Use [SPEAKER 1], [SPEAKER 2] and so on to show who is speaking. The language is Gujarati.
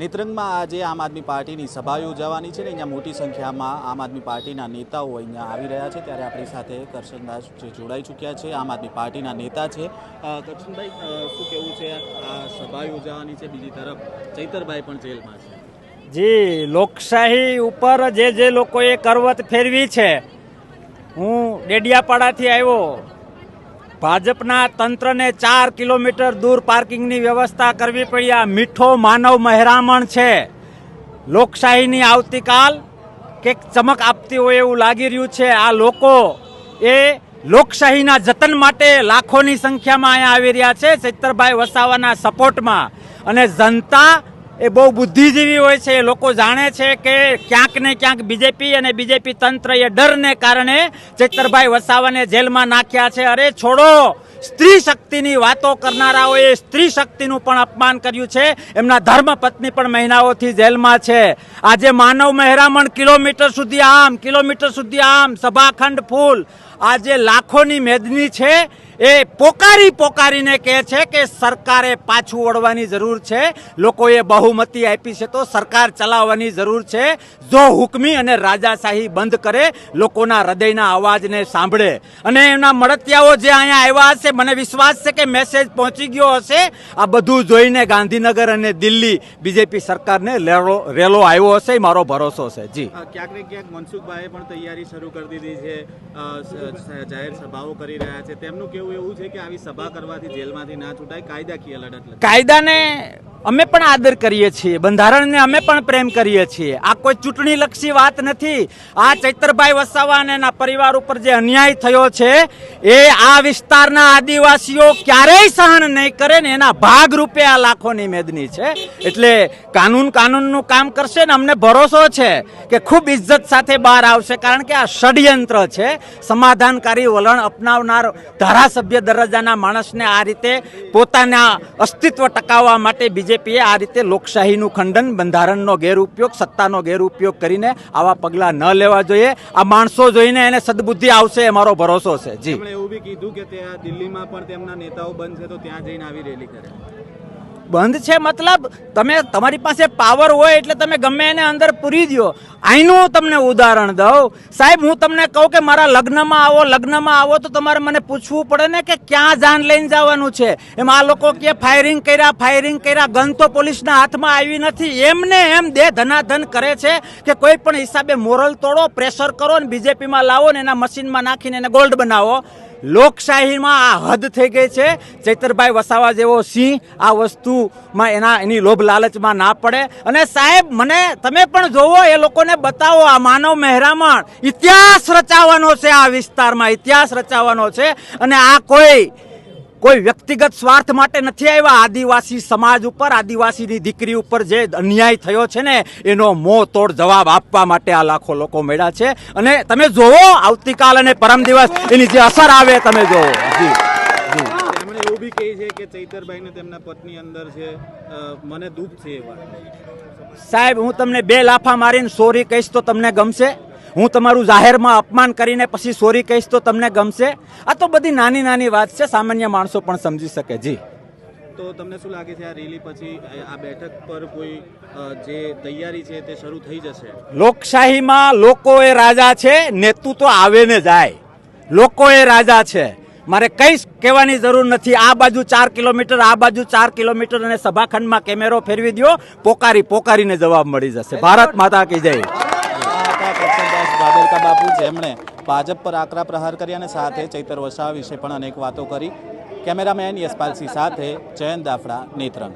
[SPEAKER 1] નેત્રંગમાં આજે આમ આદમી પાર્ટીની સભા યોજાવાની છે ને અહીંયા મોટી સંખ્યામાં આમ આદમી પાર્ટીના નેતાઓ અહીંયા આવી રહ્યા છે. ત્યારે આપણી સાથે કરશનદાસ જે જોડાઈ ચૂક્યા છે, આમ આદમી પાર્ટીના નેતા છે. કરશનભાઈ શું કેવું છે આ સભા યોજાવાની છે? બીજી તરફ ચૈતરભાઈ પણ જેલમાં છે.
[SPEAKER 2] જી, લોકશાહી ઉપર જે જે લોકોએ કરવત ફેરવી છે, હું ડેડિયાપાડાથી આવ્યો. ભાજપના તંત્રને ચાર કિલોમીટર દૂર પાર્કિંગની વ્યવસ્થા કરવી પડી. આ મીઠો માનવ મહેરામણ છે. લોકશાહીની આવતીકાલ કે ચમક આપતી હોય એવું લાગી રહ્યું છે. આ લોકો એ લોકશાહીના જતન માટે લાખોની સંખ્યામાં અહીંયા આવી રહ્યા છે. ચૈતરભાઈ વસાવાના સપોર્ટમાં અને જનતા એ બહુ બુદ્ધિજીવી હોય છે, એ લોકો જાણે છે કે ક્યાંક ને ક્યાંક બીજેપી અને બીજેપી તંત્ર એ ડરને કારણે ચેતરભાઈ વસાવાને જેલમાં નાખ્યા છે. અરે છોડો, સ્ત્રી શક્તિની વાતો કરનારાઓએ સ્ત્રી શક્તિનું પણ અપમાન કર્યું છે. એમના ધર્મપત્ની પણ મહિનાઓથી જેલમાં છે. આજે માનવ મહેરામણ કિલોમીટર સુધી આમ, કિલોમીટર સુધી આમ, સભાખંડ ફૂલ. આજે લાખોની મેદની છે. એ પોકારી પોકારીને કહે છે કે સરકારે પાછું વળવાની જરૂર છે. લોકોએ બહુમતી આપી છે તો સરકાર ચલાવવાની જરૂર છે. જો હુકમી અને રાજાશાહી બંધ કરે, લોકોના હૃદયના અવાજને સાંભળે. અને એમના મળતિયાઓ જે અહીંયા આવ્યા હશે, મને વિશ્વાસ છે કે મેસેજ પહોંચી ગયો હશે. આ બધું જોઈને ગાંધીનગર અને દિલ્હી બીજેપી સરકારને રેલો રેલો આવ્યો હશે. મારો ભરોસો છે. જી.
[SPEAKER 1] ક્યાંક ને ક્યાંક મનસુખભાઈએ પણ તૈયારી શરૂ કરી દીધી છે. જાહેર સભાઓ કરી રહ્યા છે. તેમનું કેવું એવું છે કે આવી સભા કરવાથી જેલમાંથી ના છૂટાય? કાયદાકીય લડત
[SPEAKER 2] કાયદાને અમે પણ આદર કરીએ છીએ. બંધારણને અમે પણ પ્રેમ કરીએ છીએ. આ કોઈ ચૂંટણી લક્ષી વાત નથી. આ ચૈતરભાઈ વસાવા અને એના પરિવાર ઉપર જે અન્યાય થયો છે, એ આ વિસ્તારના આદિવાસીઓ ક્યારેય સહન નહીં કરે ને એના ભાગ રૂપે આ લાખોની મેદની છે. એટલે કાનૂન કાનૂનનું કામ કરશે ને અમને ભરોસો છે કે ખૂબ ઇજ્જત સાથે બહાર આવશે, કારણ કે આ ષડયંત્ર છે. સમાધાનકારી વલણ અપનાવનાર ધારાસભ્ય દરજ્જાના માણસને આ રીતે પોતાના અસ્તિત્વ ટકાવવા માટે બીજેપીએ આ રીતે લોકશાહીનું ખંડન, બંધારણનો ગેરઉપયોગ, સત્તાનો ગેરઉપયોગ કરીને આવા પગલાં ન લેવા જોઈએ. આ માણસો જોઈને એને સદબુદ્ધિ આવશે એ મારો ભરોસો છે. જી.
[SPEAKER 1] એવું બી કીધું કે ત્યાં દિલ્હીમાં પણ તેમના નેતાઓ છે તો ત્યાં જઈને આવી રેલી કરે.
[SPEAKER 2] બંધ છે મતલબ તમે તમારી પાસે પાવર હોય એટલે તમે ગમે એને અંદર પૂરી દો અહીંનું તમને ઉદાહરણ દઉં. સાહેબ, હું તમને કહું કે મારા લગ્નમાં આવો લગ્નમાં આવો તો તમારે મને પૂછવું પડે ને કે ક્યાં જાન લઈને જવાનું છે? એમ આ લોકો કે ફાયરિંગ કર્યા ફાયરિંગ કર્યા, ગન તો પોલીસના હાથમાં આવી નથી. એમને એમ દે ધનાધન કરે છે કે કોઈ પણ હિસાબે મોરલ તોડો પ્રેશર કરો ને બીજેપીમાં લાવો ને એના મશીનમાં નાખીને એને ગોલ્ડ બનાવો. લોકશાહીમાં આ હદ થઈ ગઈ છે. ચૈતરભાઈ વસાવા જેવો સિંહ આ વસ્તુમાં એના એની લોભ લાલચમાં ના પડે. અને સાહેબ, મને તમે પણ જોવો, એ લોકોને બતાવો, આ માનવ મહેરામણ ઇતિહાસ રચાવાનો છે આ વિસ્તારમાં, ઇતિહાસ રચાવવાનો છે. અને આ કોઈ કોઈ વ્યક્તિગત સ્વાર્થ માટે નથી આવ્યા. આદિવાસી સમાજ ઉપર આદિવાસીની દીકરી ઉપર જે અન્યાય થયો છે ને એનો મોં તોડ જવાબ આપવા માટે આ લાખો લોકો મળ્યા છે. અને તમે જોવો આવતીકાલ અને પરમ દિવસ એની જે અસર આવે તમે જોવો જી જી.
[SPEAKER 1] એવું બી કહે છે કે ચૈતરભાઈને તેમના પત્ની અંદર છે મને દુઃખ છે
[SPEAKER 2] સાહેબ હું તમને બે લાફા મારીને સોરી કહીશ તો તમને ગમશે? હું તમારું જાહેરમાં અપમાન કરીને પછી સોરી કહીશ તો તમને ગમશે? આ તો બધી નાની નાની વાત છે સામાન્ય માણસો પણ સમજી શકે જી.
[SPEAKER 1] તો તમને શું લાગે છે આ રેલી પછી આ બેઠક પર કોઈ જે તૈયારી છે તે શરૂ થઈ જશે?
[SPEAKER 2] લોકશાહીમાં લોકો એ રાજા છે નેતુ તો આવે ને જાય. લોકો એ રાજા છે. મારે કંઈ કહેવાની જરૂર નથી. આ બાજુ ચાર કિલોમીટર આ બાજુ ચાર કિલોમીટર અને સભાખંડમાં કેમેરો ફેરવી દો પોકારી પોકારીને જવાબ મળી જશે. ભારત માતા કી જય.
[SPEAKER 1] ભાદરકા બાપુ જેમણે ભાજપ પર આકરા પ્રહાર કર્યા અને સાથે ચૈતર વસાવા વિશે પણ અનેક વાતો કરી. કેમેરામેન યશપાલસિંહ સાથે જયંત દાફડા, નેત્રંગ.